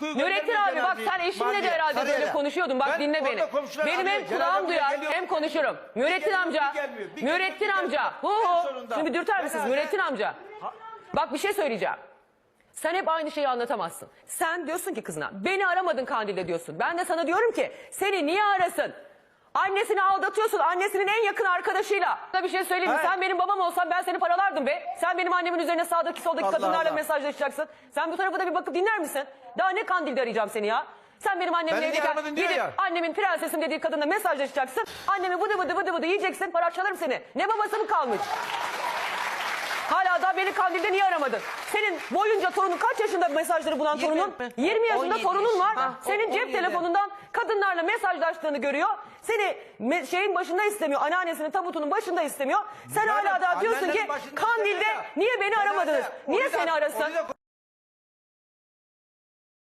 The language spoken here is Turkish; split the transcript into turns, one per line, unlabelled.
Nurettin abi bak sen eşinle de herhalde böyle konuşuyordun. Bak dinle beni. Benim hem kulağım duyar hem konuşurum. Nurettin amca. Nurettin amca. Hu hu. Şimdi dürter misiniz Nurettin amca? Bak bir şey söyleyeceğim. Sen hep aynı şeyi anlatamazsın. Sen diyorsun ki kızına beni aramadın Kandil'de diyorsun. Ben de sana diyorum ki seni niye arasın? Annesini aldatıyorsun annesinin en yakın arkadaşıyla. Sana bir şey söyleyeyim mi?
He.
Sen benim babam olsan ben seni paralardım be. Sen benim annemin üzerine sağdaki soldaki
Allah
kadınlarla
Allah.
mesajlaşacaksın. Sen bu tarafa da bir bakıp dinler misin? Daha ne Kandil'de arayacağım seni ya? Sen benim annemle
Beni niye
evdeyken
aramadın diyor
gidip
ya.
annemin prensesim dediği kadınla mesajlaşacaksın. Annemi vıdı vıdı vıdı vıdı yiyeceksin parçalarım seni. Ne babası mı kalmış? Hala daha beni Kandil'de niye aramadın? Senin boyunca torunun kaç yaşında mesajları bulan torunun?
mi?
20 yaşında
17
torunun var.
yaşında.
Senin cep
17.
telefonundan kadınlarla mesajlaştığını görüyor. Seni me- şeyin başında istemiyor. Anneannesinin tabutunun başında istemiyor. Sen hala daha diyorsun ki
başında
Kandil'de
istemiyor.
niye beni
Ben
aramadınız? Niye
da-
seni arasın?
onu da-